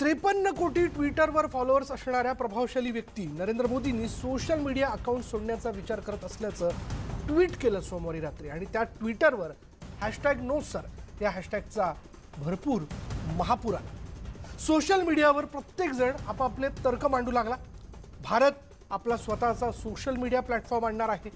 त्रेपन्न कोटी ट्विटरवर फॉलोअर्स असणाऱ्या प्रभावशाली व्यक्ती नरेंद्र मोदींनी सोशल मीडिया अकाउंट सोडण्याचा विचार करत असल्याचं ट्विट केलं सोमवारी रात्री. आणि त्या ट्विटरवर हॅशटॅग नो सर या हॅशटॅगचा भरपूर महापुरा. सोशल मीडियावर प्रत्येकजण आपापले तर्क मांडू लागला. भारत आपला स्वतःचा सोशल मीडिया प्लॅटफॉर्म आणणार आहे.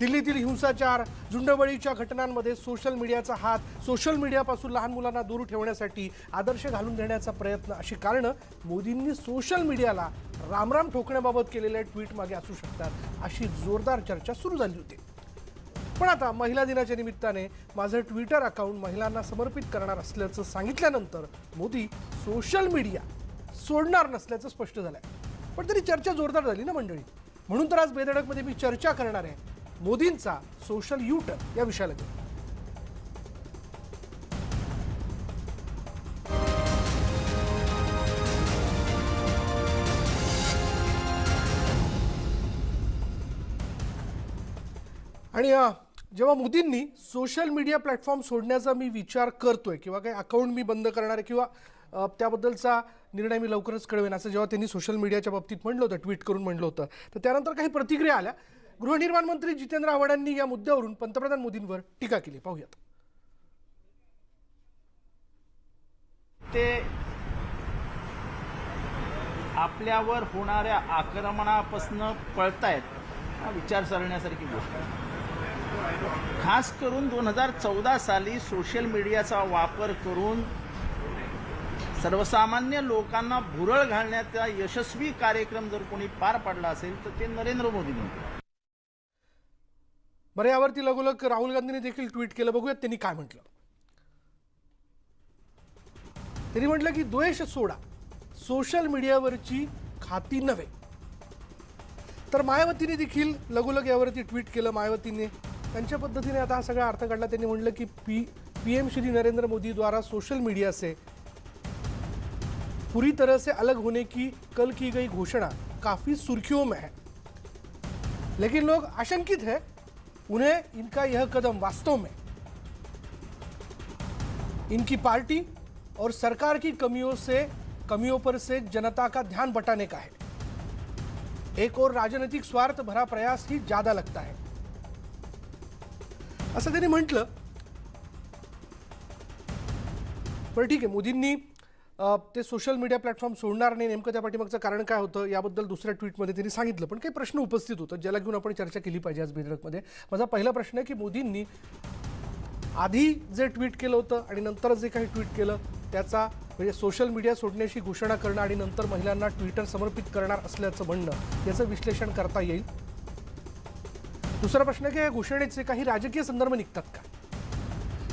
दिल्लीतील हिंसाचार झुंडबळीच्या घटनांमध्ये सोशल मीडियाचा हात सोशल मीडियापासून लहान मुलांना दूर ठेवण्यासाठी आदर्श घालून देण्याचा प्रयत्न अशी कारणं मोदींनी सोशल मीडियाला रामराम ठोकण्याबाबत केलेल्या ट्विटमागे असू शकतात अशी जोरदार चर्चा सुरू झाली होती. पण आता महिला दिनाच्या निमित्ताने माझं ट्विटर अकाउंट महिलांना समर्पित करणार असल्याचं सांगितल्यानंतर मोदी सोशल मीडिया सोडणार नसल्याचं स्पष्ट झालंय. पण तरी चर्चा जोरदार झाली ना मंडळी? म्हणून तर आज बेधडकमध्ये मी चर्चा करणार आहे. मोदींचा सोशल युटर्न या विषयाला घेऊन आणि जेव्हा मोदींनी सोशल मीडिया प्लॅटफॉर्म सोडण्याचा मी विचार करतोय किंवा काही अकाउंट मी बंद करणार आहे किंवा त्याबद्दलचा निर्णय मी लवकरच कळवेन असं जेव्हा त्यांनी सोशल मीडियाच्या बाबतीत म्हणलं होतं ट्विट करून म्हणलं होतं तर त्यानंतर काही प्रतिक्रिया आल्या. गृहनिर्माण मंत्री जितेंद्र आव्हाडांनी या मुद्द्यावरून पंतप्रधान मोदींवर टीका केली. पाहूयात. ते आपल्यावर होणाऱ्या आक्रमणापासून पळतायत हा विचारसरण्यासारखी गोष्ट खास करून दोन हजार चौदा साली सोशल मीडियाचा वापर करून सर्वसामान्य लोकांना भुरळ घालण्याचा यशस्वी कार्यक्रम जर कोणी पार पाडला असेल तर ते नरेंद्र मोदींनी बरं यावरती लगोलग राहुल गांधींनी देखील ट्विट केलं. बघूयात त्यांनी काय म्हटलं. त्यांनी म्हटलं की द्वेष सोडा. सोशल मीडियावरची खाती नव्हे. तर मायावतीने देखील लगोलग यावरती ट्विट केलं मायावतीने. त्यांच्या पद्धतीने आता हा सगळा अर्थ काढला. त्यांनी म्हटलं की P P M Shri Narendra Modi द्वारा सोशल मीडिया से पूरी तरह से अलग होने की कल की गई घोषणा काफी सुर्खियों में है. लेकिन लोग आशंकित हैं उन्हें इनका यह कदम वास्तव में। इनकी पार्टी और सरकार की कमियों से, कमियों पर से जनता का ध्यान बटाने का है। एक और राजनीतिक स्वार्थ भरा प्रयास ही ज़्यादा लगता है। असं त्यांनी म्हटलं बरं ठीक आहे मोदींनी ते सोशल मीडिया प्लॅटफॉर्म सोडणार नाही नेमकं त्या पाठीमागचं कारण काय होतं याबद्दल दुसऱ्या ट्विटमध्ये त्यांनी सांगितलं. पण काही प्रश्न उपस्थित होतं ज्याला घेऊन आपण चर्चा केली पाहिजे आज बेधडकमध्ये माझा पहिला प्रश्न आहे की मोदींनी आधी जे ट्विट केलं होतं आणि नंतर जे काही ट्विट केलं त्याचा म्हणजे सोशल मीडिया सोडण्याची घोषणा करणं आणि नंतर महिलांना ट्विटर समर्पित करणार असल्याचं म्हणणं याचं विश्लेषण करता येईल. दुसरा प्रश्न आहे की या घोषणेचे काही राजकीय संदर्भ निघतात का?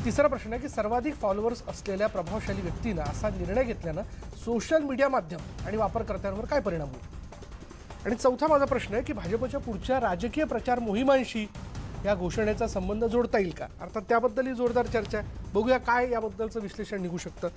तिसरा प्रश्न आहे की सर्वाधिक फॉलोअर्स असलेल्या प्रभावशाली व्यक्तीनं असा निर्णय घेतल्यानं सोशल मीडिया माध्यम आणि वापरकर्त्यांवर काय परिणाम होईल? आणि चौथा माझा प्रश्न आहे की भाजपच्या पुढच्या राजकीय प्रचार मोहिमांशी या घोषणेचा संबंध जोडता येईल का? अर्थात त्याबद्दलही जोरदार चर्चा आहे. बघूया काय याबद्दलचं विश्लेषण निघू शकतं.